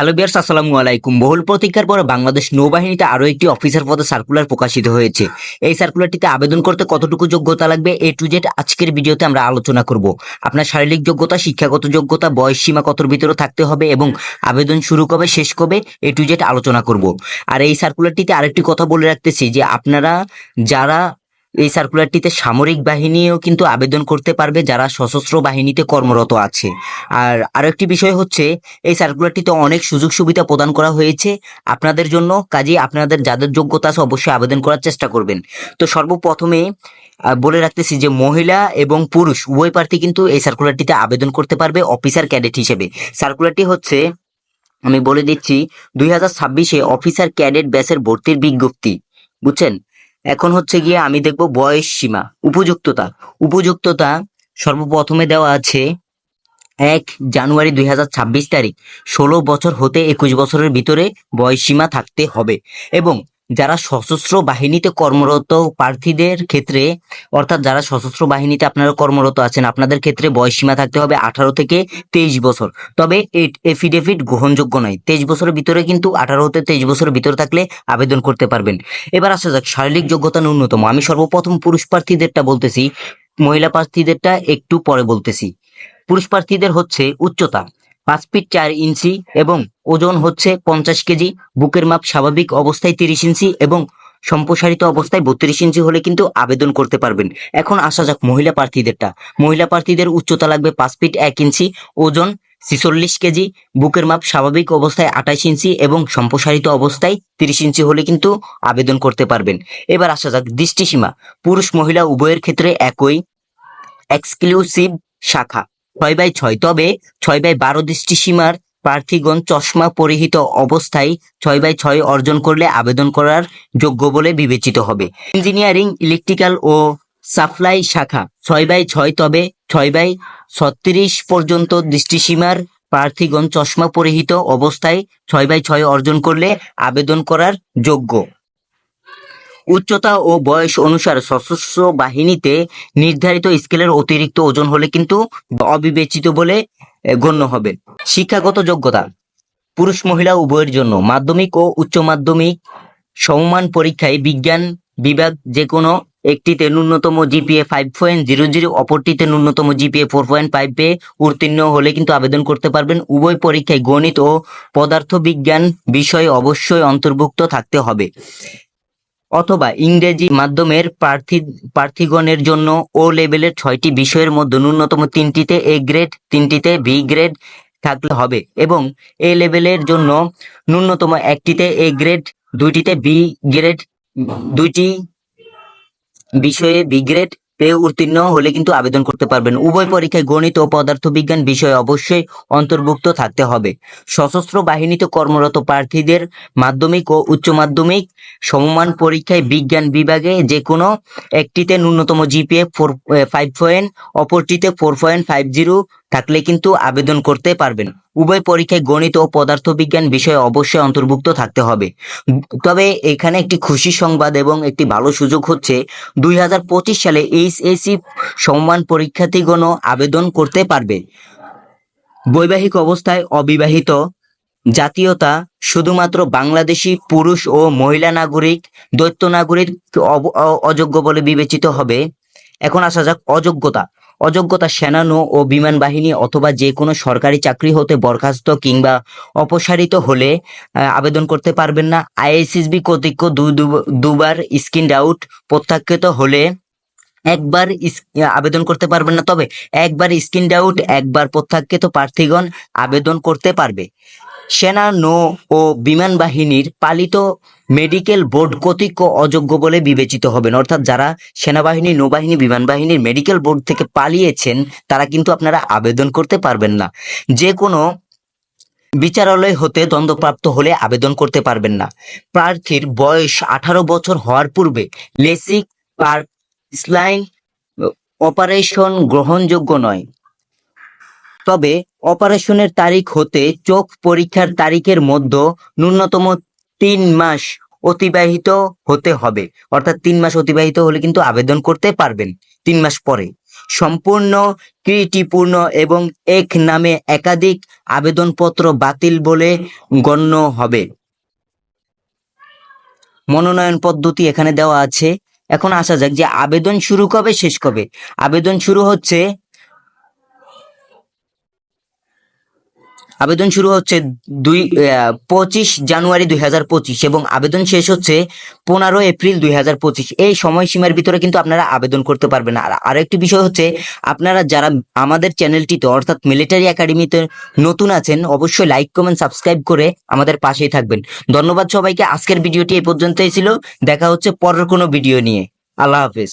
Hello বিয়ার্স আসসালামু আলাইকুম। বহুল প্রতীক্ষার পরে বাংলাদেশ নৌবাহিনীতে আরও একটি অফিসার পদে সার্কুলার প্রকাশিত হয়েছে। এই সার্কুলারটিতে আবেদন করতে কতটুকু যোগ্যতা লাগবে এ টু জেড আজকের ভিডিওতে আমরা আলোচনা করব। আপনার শারীরিক যোগ্যতা, শিক্ষাগত যোগ্যতা, বয়স সীমা কতর ভিতরে থাকতে হবে এবং আবেদন শুরু কবে, শেষ কবে, এ টু জেড আলোচনা করব। আর এই সার্কুলারটিতে আরেকটি কথা বলে রাখতেছি যে আপনারা যারা এই সার্কুলারটিতে সামরিক বাহিনীও কিন্তু আবেদন করতে পারবে যারা সশস্ত্র বাহিনীতে কর্মরত আছে। আর আরেকটি বিষয় হচ্ছে, এই সার্কুলারটিতে অনেক সুযোগ সুবিধা প্রদান করা হয়েছে। আপনাদের জন্য কাজে আপনাদের যাদের যোগ্যতা আছে অবশ্যই আবেদন করার চেষ্টা করবেন। তো সর্বপ্রথমে বলে রাখতেছি যে মহিলা এবং পুরুষ, উভয় প্রার্থী কিন্তু এই সার্কুলারটিতে আবেদন করতে পারবে অফিসার ক্যাডেট হিসেবে। সার্কুলারটি হচ্ছে, আমি বলে দিচ্ছি, দুই হাজার ছাব্বিশে অফিসার ক্যাডেট ব্যাচের ভর্তির বিজ্ঞপ্তি, বুঝছেন? এখন হচ্ছে গিয়ে আমি দেখব বয়স সীমা, উপযুক্ততা। উপযুক্ততা সর্বপ্রথমে দেওয়া আছে এক জানুয়ারি দুই হাজার ছাব্বিশ তারিখ, ষোলো বছর হতে একুশ বছরের ভিতরে বয়সসীমা থাকতে হবে এবং যারা সশস্ত্র বাহিনীতে কর্মরত প্রার্থীদের ক্ষেত্রে, অর্থাৎ যারা সশস্ত্র বাহিনীতে আপনারা কর্মরত আছেন, আপনাদের ক্ষেত্রে বয়সসীমা থাকতে হবে আঠারো থেকে তেইশ বছর। তবে এফিডেভিট গ্রহণযোগ্য নয়। তেইশ বছরের ভিতরে কিন্তু আঠারো হতে তেইশ বছরের ভিতরে থাকলে আবেদন করতে পারবেন। এবার আসা যাক, শারীরিক যোগ্যতা ন্যূনতম। আমি সর্বপ্রথম পুরুষ প্রার্থীদেরটা বলতেছি, মহিলা প্রার্থীদেরটা একটু পরে বলতেছি। পুরুষ প্রার্থীদের হচ্ছে উচ্চতা। পাঁচ ফিট চার ইঞ্চি এবং ওজন হচ্ছে পঞ্চাশ কেজি। বুকের মাপ স্বাভাবিক অবস্থায় তিরিশ ইঞ্চি এবং সম্প্রসারিত অবস্থায় বত্রিশ ইঞ্চি হলে কিন্তু আবেদন করতে পারবেন। এখন আসা যাক মহিলা প্রার্থীদেরটা। মহিলা প্রার্থীদের উচ্চতা লাগবে পাঁচ ফিট এক ইঞ্চি, ওজন ছিচল্লিশ কেজি, বুকের মাপ স্বাভাবিক অবস্থায় আঠাশ ইঞ্চি এবং সম্প্রসারিত অবস্থায় তিরিশ ইঞ্চি হলে কিন্তু আবেদন করতে পারবেন। এবার আসা যাক দৃষ্টিসীমা। পুরুষ মহিলা উভয়ের ক্ষেত্রে একই, এক্সক্লুসিভ শাখা। ছয় বাই ছয়। তবে ছয় বাই বারো দৃষ্টিসীমার প্রার্থীগণ চশমা পরিহিত অবস্থায় ছয় বাই ছয় অর্জন করলে আবেদন করার যোগ্য বলে বিবেচিত হবে। ইঞ্জিনিয়ারিং, ইলেকট্রিক্যাল ও সাপ্লাই শাখা, ছয় বাই ছয় তবে ছয় বাই ছত্রিশ পর্যন্ত দৃষ্টিসীমার প্রার্থীগণ চশমা পরিহিত অবস্থায় ছয় বাই ছয় অর্জন করলে আবেদন করার যোগ্য। উচ্চতা ও বয়স অনুসারে সশস্ত্র বাহিনীতে নির্ধারিত স্কেলের অতিরিক্ত ওজন হলে কিন্তু অবিবেচিত বলে গণ্য হবে। শিক্ষাগত যোগ্যতা, পুরুষ মহিলা উভয়ের জন্য। মাধ্যমিক ও উচ্চ মাধ্যমিক সমমান পরীক্ষায় বিজ্ঞান বিভাগ যে কোনো একটিতে ন্যূনতম GPA five point zero zero অপরটিতে ন্যূনতম জিপিএ ফোর পয়েন্ট ফাইভ পেয়ে উত্তীর্ণ হলে কিন্তু আবেদন করতে পারবেন। উভয় পরীক্ষায় গণিত ও পদার্থ বিজ্ঞান বিষয় অবশ্যই অন্তর্ভুক্ত থাকতে হবে। অথবা ইংরেজি মাধ্যমের প্রার্থী, প্রার্থীগণের জন্য ও লেভেলের ছয়টি বিষয়ের মধ্যে ন্যূনতম তিনটিতে এ গ্রেড তিনটিতে বি গ্রেড থাকলে হবে এবং এ লেভেলের জন্য ন্যূনতম একটিতে এ গ্রেড দুইটিতে বি গ্রেড দুইটি বিষয়ে বি গ্রেড পেয়ে উত্তীর্ণ হলে কিন্তু আবেদন করতে পারবেন। উভয় পরীক্ষায় গণিত ও পদার্থবিজ্ঞান বিষয় অবশ্যই অন্তর্ভুক্ত থাকতে হবে। সশস্ত্র বাহিনীতে কর্মরত প্রার্থীদের মাধ্যমিক ও উচ্চ মাধ্যমিক সমমান পরীক্ষায় বিজ্ঞান বিভাগে যে কোনো একটিতে ন্যূনতম জিপিএ ফোর ফাইভ পয়েন্ট অপরটিতে ফোর পয়েন্ট ফাইভ জিরো থাকলে কিন্তু আবেদন করতে পারবেন। উভয় পরীক্ষায় গণিত ও পদার্থবিজ্ঞান বিষয়ে অবশ্যই অন্তর্ভুক্ত থাকতে হবে। তবে এখানে একটি খুশি সংবাদ এবং একটি ভালো সুযোগ হচ্ছে, দুই হাজার পঁচিশ সালে এইচএসি সম্মান পরীক্ষার্থীগণও আবেদন করতে পারবে। বৈবাহিক অবস্থায় অবিবাহিত জাতীয়তা শুধুমাত্র বাংলাদেশি পুরুষ ও মহিলা নাগরিক, দৈত্য নাগরিক অযোগ্য বলে বিবেচিত হবে। এখন আসা যাক অযোগ্যতা। অযোগ্যতা সেনানো ও বিমান বাহিনী অথবা যে কোনো সরকারি চাকরি হতে বরখাস্ত কিংবা অপসারিত হলে আবেদন করতে পারবেন না। আইএসএসবি কর্তৃক দুবার স্কিন আউট প্রত্যাখ্যাত হলে একবার আবেদন করতে পারবেন না। তবে একবার স্কিন আউট একবার প্রত্যাখ্যাত প্রার্থীগণ আবেদন করতে পারবে। সেনা, নৌ ও বিমান বাহিনীর পালিত মেডিকেল বোর্ড কর্তৃক অযোগ্য বলে বিবেচিত হবেন। অর্থাৎ যারা সেনাবাহিনী, নৌবাহিনী, বিমান বাহিনীর মেডিকেল বোর্ড থেকে পালিয়েছেন, তারা কিন্তু আপনারা আবেদন করতে পারবেন না। যে কোনো বিচারালয় হতে দ্বন্দ্বপ্রাপ্ত হলে আবেদন করতে পারবেন না। প্রার্থীর বয়স আঠারো বছর হওয়ার পূর্বে লেসিক পার্ক স্লাইন অপারেশন গ্রহণযোগ্য নয়। তবে অপারেশনের তারিখ হতে চোখ পরীক্ষার তারিখের মধ্যে ন্যূনতম তিন মাস অতিবাহিত হতে হবে। অর্থাৎ তিন মাস অতিবাহিত হলে কিন্তু আবেদন করতে পারবেন তিন মাস পরে। সম্পূর্ণ ত্রুটিপূর্ণ এবং এক নামে একাধিক আবেদনপত্র বাতিল বলে গণ্য হবে। মনোনয়ন পদ্ধতি এখানে দেওয়া আছে। এখন আসা যাক যে আবেদন শুরু কবে, শেষ কবে? আবেদন শুরু হচ্ছে আবেদন শুরু হচ্ছে দুই পঁচিশ জানুয়ারি দুই হাজার পঁচিশ এবং আবেদন শেষ হচ্ছে পনেরো এপ্রিল দুই হাজার পঁচিশ। এই সময়সীমার ভিতরে কিন্তু আপনারা আবেদন করতে পারবেন। আর আরেকটি বিষয় হচ্ছে, আপনারা যারা আমাদের চ্যানেলটিতে, অর্থাৎ মিলিটারি একাডেমিতে নতুন আছেন, অবশ্যই লাইক, কমেন্ট, সাবস্ক্রাইব করে আমাদের পাশেই থাকবেন। ধন্যবাদ সবাইকে। আজকের ভিডিওটি এই পর্যন্তই ছিল। দেখা হচ্ছে পরের কোনো ভিডিও নিয়ে। আল্লাহ হাফেজ।